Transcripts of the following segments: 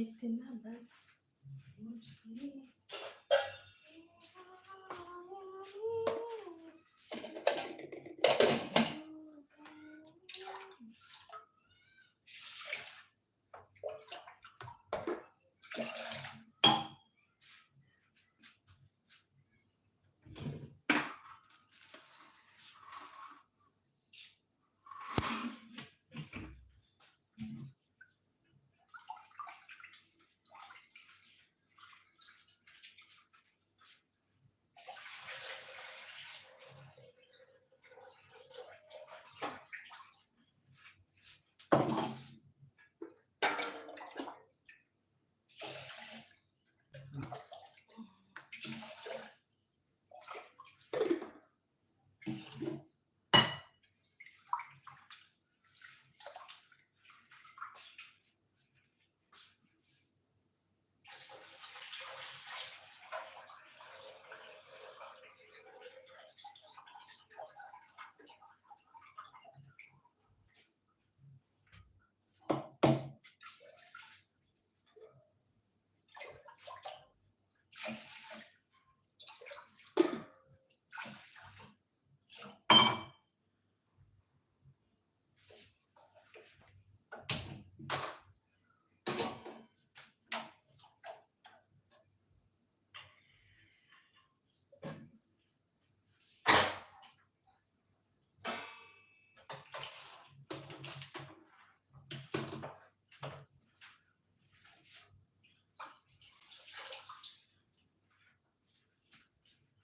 इतना बस मुझे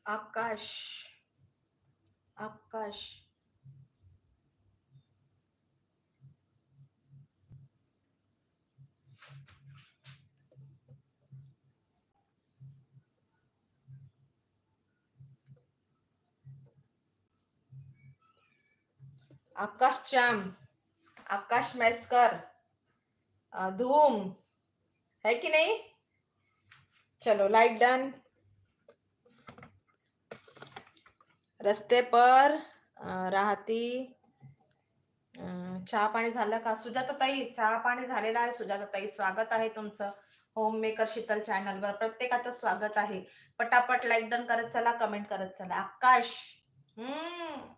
आकाश आकाश. आकाश चाम आकाश मैस्कर धूम. है कि नहीं? चलो लाइक डन रस्ते पर राहती चहा पाणी झालं का? सुजाताताई चहा पाणी झालेलं आहे. सुजाताताई स्वागत आहे तुमचं. होम मेकर शीतल चॅनलवर प्रत्येकाचं स्वागत आहे. पटापट लाईक डन करत चला कमेंट करत चला. आकाश! हम्म.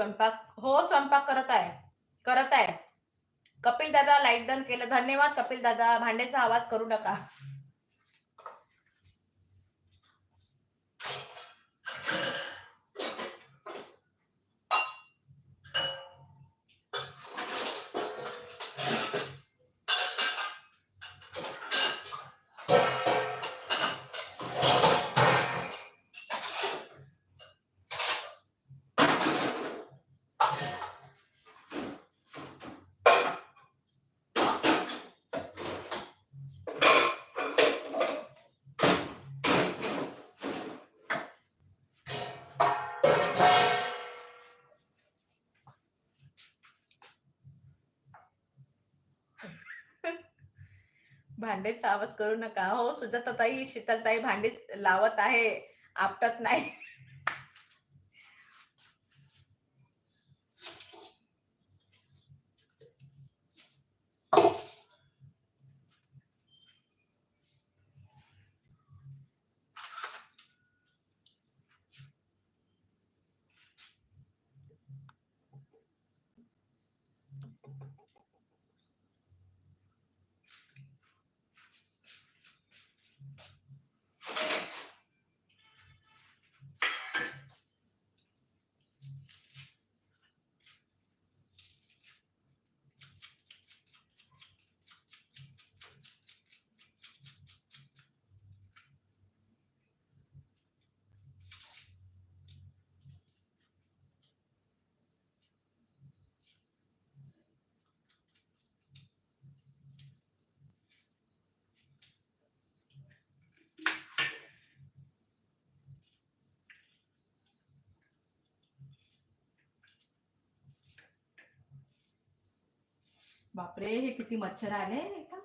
स्वयंपाक हो स्वयंपाक करत आहे. करत आहे. कपिल दादा लाइट डन केलं. धन्यवाद कपिल दादा. भांड्याचा आवाज करू नका. भांडे आवाज करू नका. हो सुजाताताई शीतलताई भांडेच लावत आहे. आपटत नाही. बापरे, हे किती मच्छर आले एकदम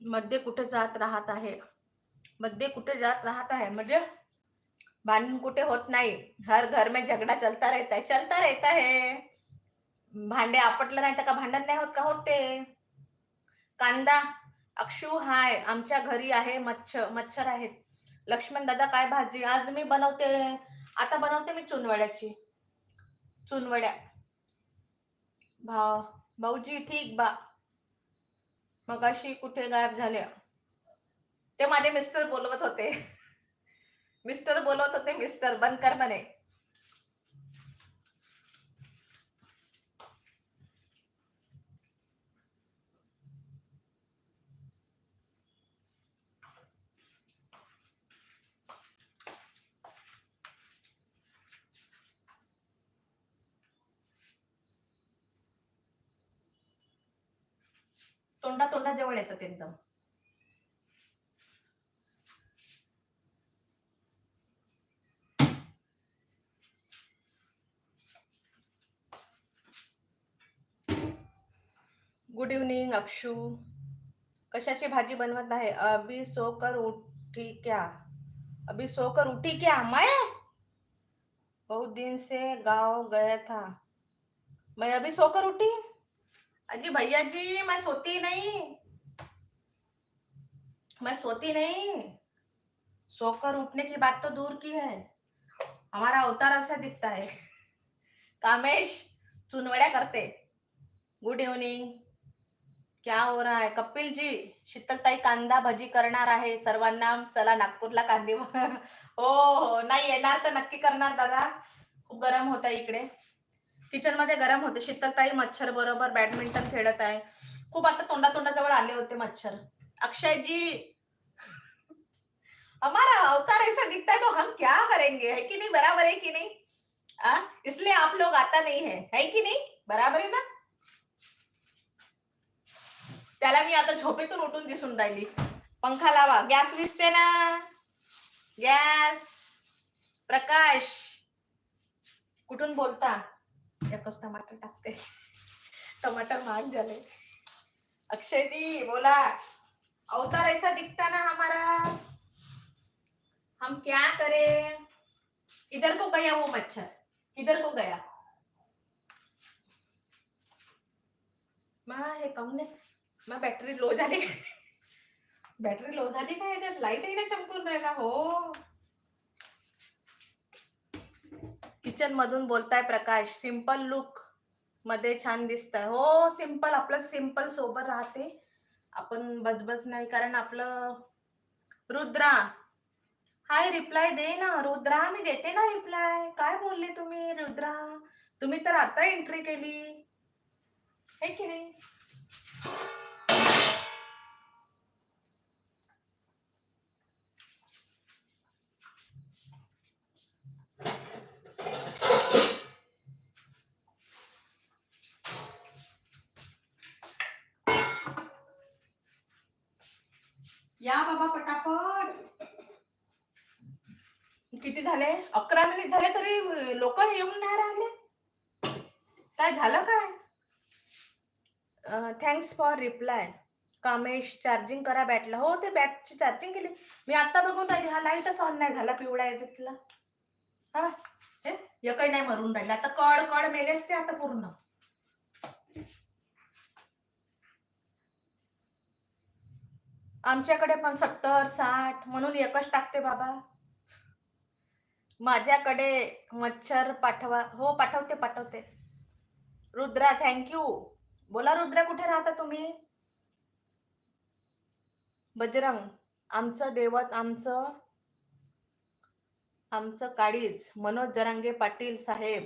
मध्ये कुठे जात राहत आहे? मध्ये कुठे जात राहत आहे? म्हणजे भांडण कुठे होत नाही. हर घर में झगडा चलता रहता है चलता रहता है. भांडे आपटलं नाही तर का भांडण नाही होत का होते? कांदा अक्षू हाय आमच्या घरी आहे मच्छर मच्छर आहेत. लक्ष्मण दादा काय भाजी? आज मी बनवते. आता बनवते मी चुनवड्याची. चुनवड्या. भाव भाऊजी ठीक बा. मग अशी कुठे गायब झाले ते माझे मिस्टर बोलवत होते. मिस्टर बोलवत होते मिस्टर बंद कर म्हणे. तोंडा तोंडा जवळ येतात एकदम. गुड इव्हनिंग अक्षू कशाची भाजी बनवत आहे? अभी सोकर उठी क्या? अभी सोकर उठी क्या? मैं? बहुत दिन से गांव गया था। मैं अभी सोकर उठी? अजी भैया जी मैं सोती नहीं। मैं सोती नहीं। सोकर उठने की बात तो दूर की है। हमारा अवतार ऐसा दिखता है। कामेश चुनवड्या करते। गुड इव्हनिंग क्या हो रहा है? कपिल जी शीतलताई कांदा भजी करणार आहे सर्वांना. चला नागपूरला कांदे हो हो नाही येणार तर नक्की करणार दादा. खूप गरम होत इकडे. किचनमध्ये गरम होते. शीतलताई मच्छर बरोबर बॅडमिंटन खेळत आहे. खूप आता तोंडा तोंडाजवळ आले होते मच्छर. अक्षय जी हमारा अवतार ऐसा दिखता है तो हम क्या करेंगे? है कि नहीं? बराबर है कि नहीं? इसलिए आप लोग आता नहीं है. है कि नहीं? बराबर आहे ना? त्याला मी आता झोपेतून उठून दिसून राहिली. पंखा लावा. गॅस विसते ना. गॅस. प्रकाश. कुठून बोलता? एकच टमाटर टाकते. टमाटर महाग झाले. अक्षय बोला. अवतार ऐसा दिखता ना हमारा. हम क्या करें? किधर को गया वो मच्छर? किधर को गया? मा हे काऊन नाही मग बॅटरी लो झाली बॅटरी लो झाली काय? याच्यात लाईटही नाही चमकून राहिला हो. किचन मधून बोलताय प्रकाश सिंपल लुकमध्ये छान दिसत हो सिंपल आपलं सिंपल सोबत राहते. आपण बजबज नाही कारण आपलं रुद्रा. हाय रिप्लाय दे ना. रुद्रा मी देते ना रिप्लाय काय बोलले तुम्ही रुद्रा? तुम्ही तर आता एंट्री केली. है की नाही? या बाबा पटापट. किती झाले? अकरा मिनिट झाले तरी लोक येऊन नाही राहिले. काय झालं काय? Thanks for reply Kamesh charging करा बॅटला हो ते बॅटची चार्जिंग केली. मी आता बघून राहिली हा लाईटच ऑन नाही झाला पिवळा याच्यातला. हा हे? एकही नाही मरून राहिला. आता कड कड मेलेच ते आता पूर्ण. आमच्याकडे पण सत्तर साठ म्हणून एकच टाकते बाबा. माझ्याकडे मच्छर पाठवा. हो पाठवते पाठवते. रुद्रा थँक्यू बोला रुद्रा कुठे राहता तुम्ही? बजरंग आमचं देवत आमचं आमचं काळीज मनोज जरांगे पाटील साहेब.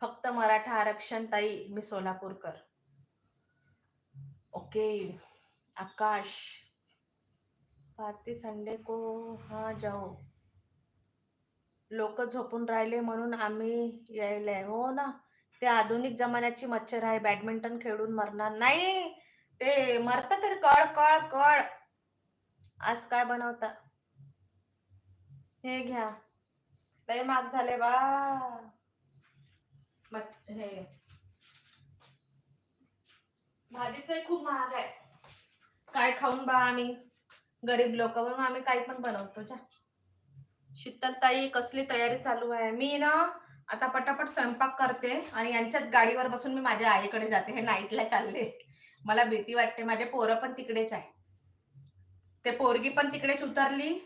फक्त मराठा आरक्षण ताई मी सोलापूरकर. ओके. आकाश. भारती संडे को हा जाओ. लोक झोपून राहिले म्हणून आम्ही यायलाय हो ना? ते आधुनिक जमान्याची मच्छर आहे. बॅडमिंटन खेळून मरणार नाही. ते मरत तर कळ कळ कळ. आज काय बनवता? हे घ्या. लय महाग झाले बा. हे. भाजीच खूप महाग आहे. काय खाऊन बा आम्ही? गरीब लोक म्हणून आम्ही काही पण बनवतो जा शीतल ताई कसली तयारी चालू आहे? मी ना आता पटापट स्वयंपाक करते आणि यांच्याच गाडीवर बसून मी माझ्या आईकडे जाते. हे नाईटला चालले. मला भीती वाटते. माझे पोरं पण तिकडेच आहे. ते पोरगी पण तिकडेच उतरली.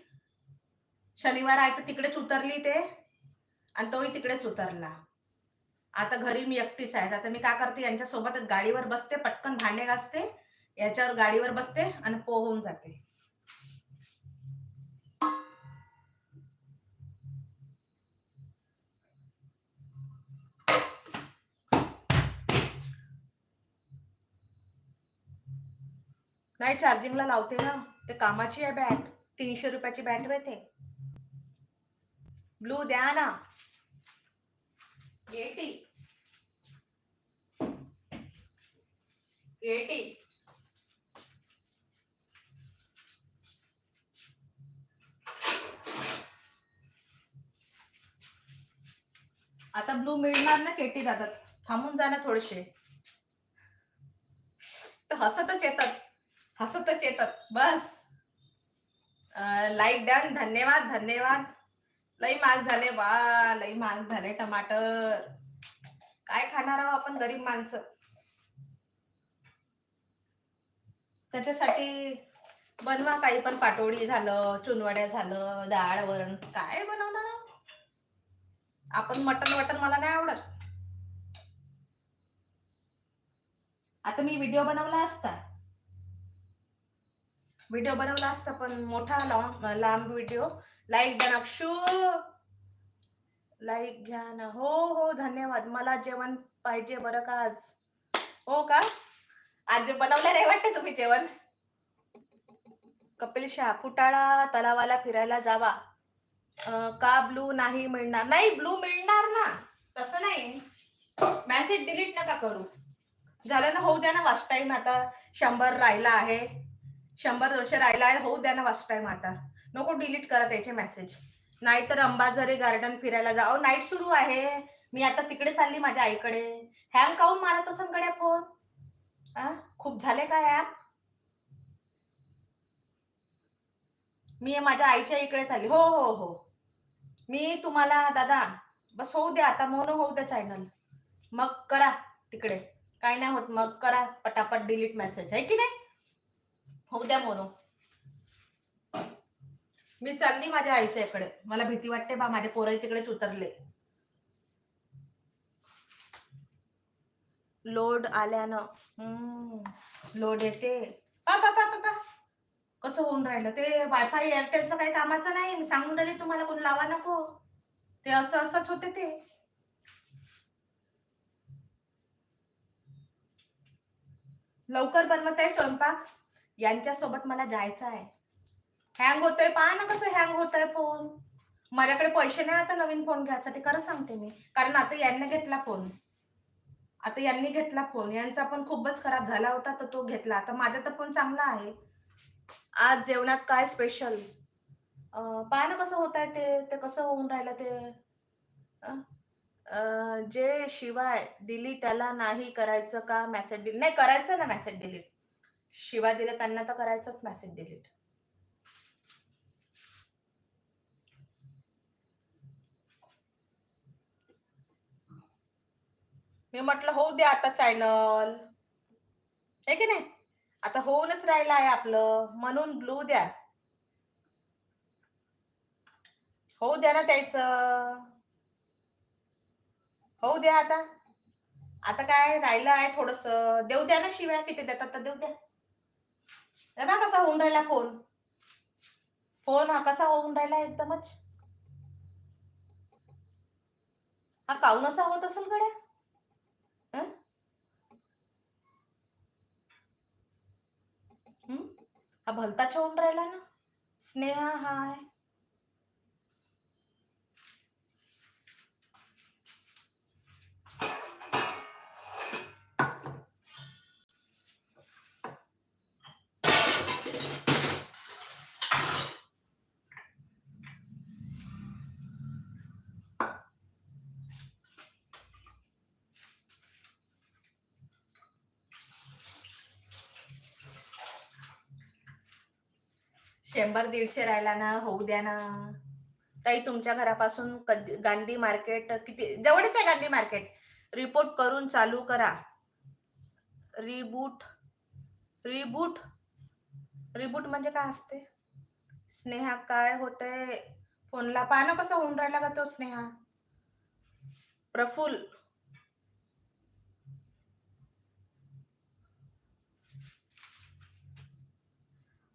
शनिवार आहे तर तिकडेच उतरली ते. आणि तोही तिकडेच उतरला. आता घरी मी एकटीच आहे. आता मी काय करते? यांच्यासोबतच गाडीवर बसते. पटकन भांडे घासते. याच्यावर गाडीवर बसते आणि पोहून जाते. नाही चार्जिंगला लावते ना. ते कामाची आहे बॅट तीनशे रुपयाची बॅट ते. ब्लू द्या ना. एटी एटी आता ब्लू मिळणार ना केटी दादा थांबून जा ना थोडेसे. तर हसतच येतात. हसतच येतात. बस. लाईक डन धन्यवाद धन्यवाद. लई महाग झाले. वा लई महाग झाले टमाटर. काय खाणार आहोत आपण गरीब माणसं? त्याच्यासाठी बनवा काही पण. पाटोळी झालं चुनवड्या झालं डाळ वरण. काय बनवणार आपण मटन वटन मला नाही आवडत. आता मी व्हिडिओ बनवला असता. व्हिडिओ बनवला असता पण मोठा लांब लांब व्हिडिओ लाईक द्या नक्षू लाईक घ्या ना. हो हो धन्यवाद. मला जेवण पाहिजे बरं का आज? हो का? आज बनवलं नाही वाटते तुम्ही जेवण? कपिल शाह फुटाळा तलावाला फिरायला जावा. का ब्लू नाही मिळणार? नाही ब्लू मिळणार ना. तसं नाही. मेसेज डिलीट नका करू. झालं ना होऊ द्या ना वाच टाइम आता शंभर राहिला आहे. शंभर दोनशे राहिला आहे होऊ द्या ना वास्ट टाइम आता. नको डिलीट करा त्याचे मेसेज नाहीतर अंबाझरी गार्डन फिरायला जाओ नाईट सुरू आहे. मी आता तिकडे चालली माझ्या आईकडे. हँग काऊन मारत असं कडे फोन? खूप झाले का ॲप मी माझ्या आईच्या इकडे चालली. हो हो हो. मी तुम्हाला दादा बस होऊ द्या आता. मोनो होऊ द्या चॅनल मग करा तिकडे. काय नाही होत मग करा. पटापट डिलीट मेसेज आहे की नाही? होऊ द्या मोनो मी चालली माझ्या आईच्या इकडे. मला भीती वाटते बा माझे पोरं तिकडेच उतरले. लोड आल्यानं हम्म, लोड येते. कसं होऊन राहिलं? ते वायफाय एअरटेलचं काही कामाचं नाही. मी सांगून राहिले तुम्हाला कोण लावा नको. ते असं असंच होते ते. लवकर बनवत आहे स्वयंपाक? यांच्यासोबत मला जायचं आहे. हँग होतोय पहा ना कसं हँग होत आहे फोन माझ्याकडे पैसे नाही आता नवीन फोन घ्यायसाठी खरं सांगते मी. कारण आता यांनी घेतला फोन आता यांनी घेतला फोन यांचा पण खूपच खराब झाला होता तर तो घेतला. आता माझा तर फोन चांगला आहे. आज जेवणात काय स्पेशल पहा ना कसं होत आहे ते. ते कसं होऊन राहिलं ते. जे शिवाय दिली त्याला नाही करायचं का मेसेज डिलीट नाही करायचं ना मेसेज डिलीट शिवा दिलं त्यांना तर करायचंच मेसेज डिलीट मी म्हटलं होऊ द्या आता चॅनल आहे की नाही? आता होऊनच राहिलं आहे आपलं. म्हणून ब्लू द्या. होऊ द्या ना त्याच. होऊ द्या आता. आता काय राहिलं आहे थोडस. देऊ द्या ना शिव्या किती देतात तर देऊ द्या. हे ना कसा होऊन राहिला फोन. फोन हा कसा होऊन राहिला एकदमच. हा काऊन असा होत असेल गड्या? हा भलताच होऊन राहिला ना. स्नेहा हाय. शंभर दीडशे राहिला ना होऊ द्या ना. ताई तुमच्या घरापासून कधी गांधी मार्केट किती जवळच आहे गांधी मार्केट. रिपोर्ट करून चालू करा. रिबूट रिबूट रिबूट म्हणजे काय असते? स्नेहा काय होतंय? फोनला पाहणं कसं होऊन राहिला का तो स्नेहा? प्रफुल्ल.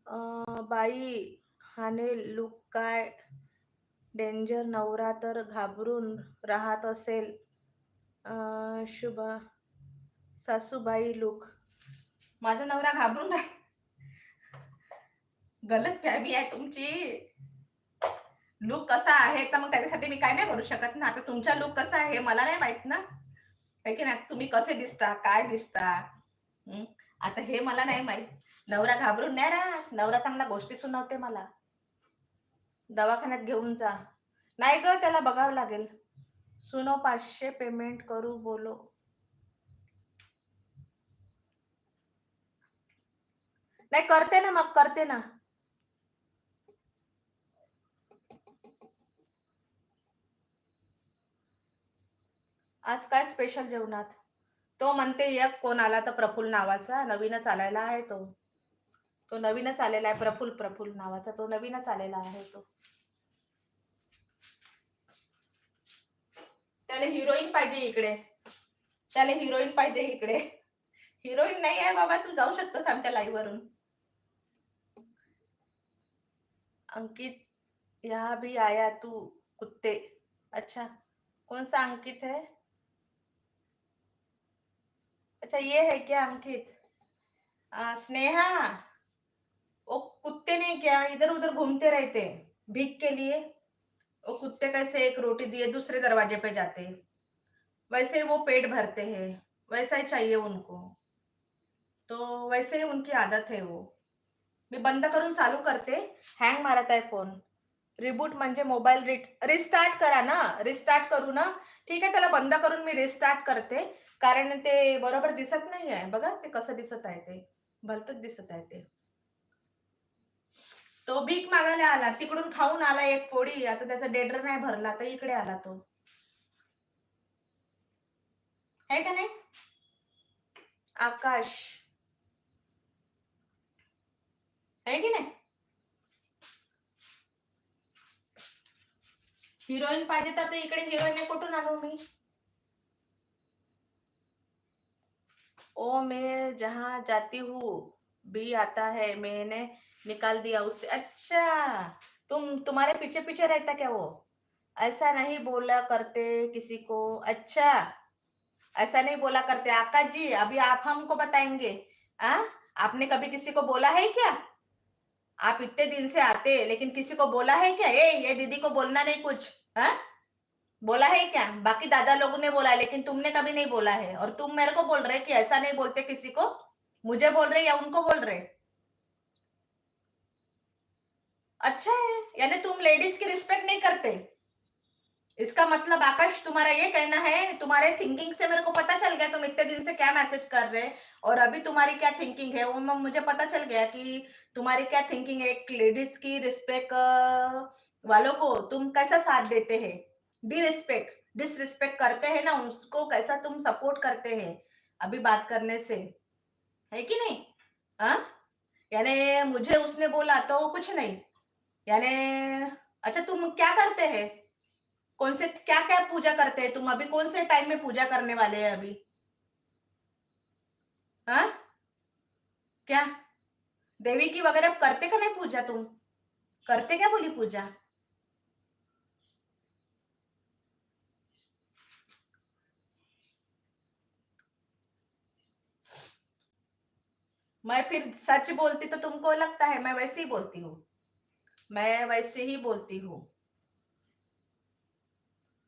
बाई हाने लुक काय? डेंजर नवरा तर घाबरून राहत असेल. शुभ शुभा सासूबाई लुक. माझा नवरा घाबरून आहे गलत फॅमी आहे तुमची. लुक कसा आहे? तर मग त्याच्यासाठी मी काय नाही करू शकत ना. आता तुमचा लुक कसा आहे मला नाही माहीत ना. की नाही तुम्ही कसे दिसता? काय दिसता? आता हे मला नाही माहीत. नवरा घाबरून नाही राहत. नवरा चांगला गोष्टी सुनावते मला. दवाखान्यात घेऊन जा. नाही ग त्याला बघावं लागेल. सुनो पाचशे पेमेंट करू बोलो. नाही करते ना मग करते ना. आज काय स्पेशल जेवणात? तो म्हणते एक कोण आला तर प्रफुल्ल नावाचा. नवीनच आलायला आहे तो. तो नवीनच आलेला आहे प्रफुल प्रफुल नावाचा तो नवीनच आलेला आहे तो. त्याला हिरोईन पाहिजे इकडे. त्याला हिरोईन पाहिजे इकडे. हिरोईन नाही आहे बाबा तू जाऊ शकतोस आमच्या लाईव्ह वरून. अंकित यहाँ भी आया तू कुत्ते. अच्छा कौन सा अंकित है अच्छा ये है क्या अंकित? आ, स्नेहा? वो कुत्ते नहीं क्या इधर उधर घूमते रहते भीख के लिए? वो कुत्ते कैसे एक रोटी दिए, दूसरे दरवाजे पे जाते वैसे वो पेट भरते हैं, वैसा ही चाहिए उनको। तो वैसे ही उनकी आदत है वो। मी बंद करून चालू करते? हँग मारत आहे फ़ोन। रिबूट म्हणजे मोबाईल रिट, रिस्टार्ट करा ना, रिस्टार्ट करू ना। ठीक आहे, त्याला बंद करून मी रिस्टार्ट करते. कारण ते बरोबर दिसत नाही आहे बघा, ते कसं दिसत आहे ते. भलतच दिसत आहे ते. तो भीक मागायला आला तिकडून खाऊन आला एक पोळी आता त्याचा डेडर नाही भरला तर इकडे आला तो. आहे का नाही? आकाश. है की नाही? हिरोईन पाहिजे तर इकडे हिरोईन कुठून आणू मी? ओ मैं जहाँ जाती हूँ भी आता है मैंने निकाल दिया उससे। अच्छा तुम, तुम्हारे पीछे पीछे रहता क्या वो? ऐसा नहीं बोला करते किसी को। अच्छा ऐसा नहीं बोला करते। आकाश जी, अभी आप हमको बताएँगे। आ? आपने कभी किसी को बोला है क्या? आप इतने दिन से आते, लेकिन किसी को बोला है क्या? ए, ये दीदी को बोलना नहीं कुछ। हाँ बोला है क्या? बाकी दादा लोगों ने बोला है, लेकिन तुमने कभी नहीं बोला है। और तुम मेरे को बोल रहे कि ऐसा नहीं बोलते किसी को। मुझे बोल रहे या उनको बोल रहे? अच्छा है, यानी तुम लेडीज़ की रिस्पेक्ट नहीं करते। इसका मतलब आकाश, तुम्हारा ये कहना है, तुम्हारे थिंकिंग से मेरे को पता चल गया, तुम इतने दिन से क्या मैसेज कर रहे और अभी तुम्हारी क्या थिंकिंग है? वो मुझे पता चल गया कि तुम्हारी क्या थिंकिंग है, एक लेडीज़ की रिस्पेक्ट वालों को तुम कैसा साथ देते हैं? डिरिस्पेक्ट डिसरिस्पेक्ट करते हैं ना, उसको कैसा तुम सपोर्ट करते हैं? अभी बात करने से। है कि नहीं? हाँ? यानी मुझे उसने बोला तो कुछ नहीं। यानी अच्छा तुम क्या करते हैं? कौन से क्या क्या पूजा करते हैं? तुम अभी कौन से टाइम में पूजा करने वाले हैं अभी? हाँ? क्या? देवी की वगैरह करते का नहीं पूजा तुम? करते क्या बोली पूजा? मैं फिर सच बोलती तो तुमको लगता है, मैं वैसे ही बोलती हूँ। मैं वैसे ही बोलती हूँ।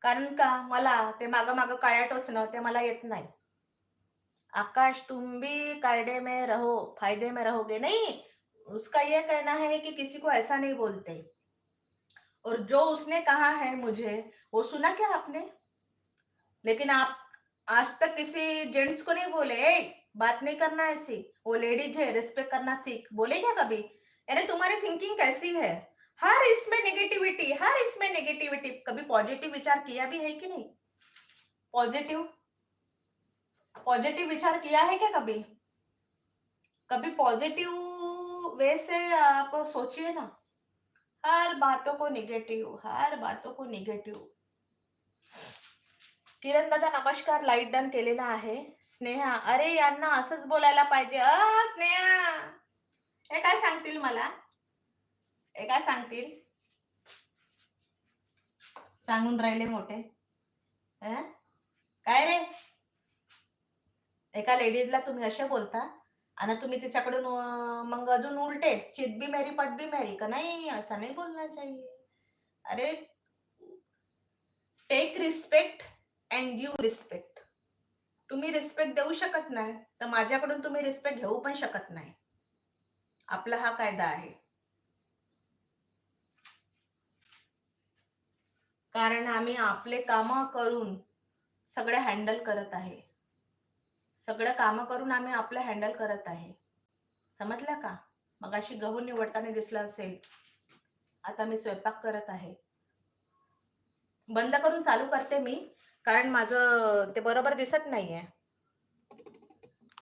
कारण का मला ते मागं मागं काळ्या टोचणं ते मला येत नाही. आकाश तुम भी कायदे में रहो फ़ायदे में रहोगे नहीं? उसका यह कहना है कि किसी को ऐसा नहीं बोलते। और जो उसने कहा है मुझे वो सुना क्या आपने? लेकिन आप आज तक किसी जेंट्स को नहीं बोले "ए, बात नहीं करना ऐसी वो लेडीज़ है रिस्पेक्ट करना सीख। बोले क्या कभी? यानी तुम्हारी थिंकिंग कैसी है? हर इसमें नेगेटिविटी हर इसमें नेगेटिविटी कभी पॉजिटिव विचार किया भी है कि नहीं? पॉजिटिव पॉजिटिव विचार किया है क्या कभी? कभी पॉजिटिव वे से आप सोचिए ना। हर बातों को निगेटिव हर बातों को निगेटिव किरण दादा, नमस्कार। लाईट डन केलेला आहे. स्नेहा, अरे यांना असंच बोलायला पाहिजे। अ, स्नेहा! हे काय सांगतील मला? हे काय सांगतील? सांगून राहिले मोठे. अं? काय रे? एका लेडीजला तुम्ही असे बोलता आणि तुम्ही तिच्याकडून मग अजून उलटे चित भी मेरी पट भी मेरी. का नाही? असं नाही बोलना चाहिए अरे take respect and you respect तुम्ही रिस्पेक्ट देऊ शकत नाही तर माझ्याकडून तुम्ही रिस्पेक्ट घेऊ पण शकत नाही. आपला हा कायदा आहे. कारण आम्ही आपले कामं करून सगळं हँडल करत आहे. सगळं कामं करून आम्ही आपलं हँडल करत आहे. समजलं का? मग अशी गहू निवडताना दिसलं असेल. आता मी स्वयंपाक करत आहे. बंद करून चालू करते मी कारण माझं ते बरोबर दिसत नाहीये.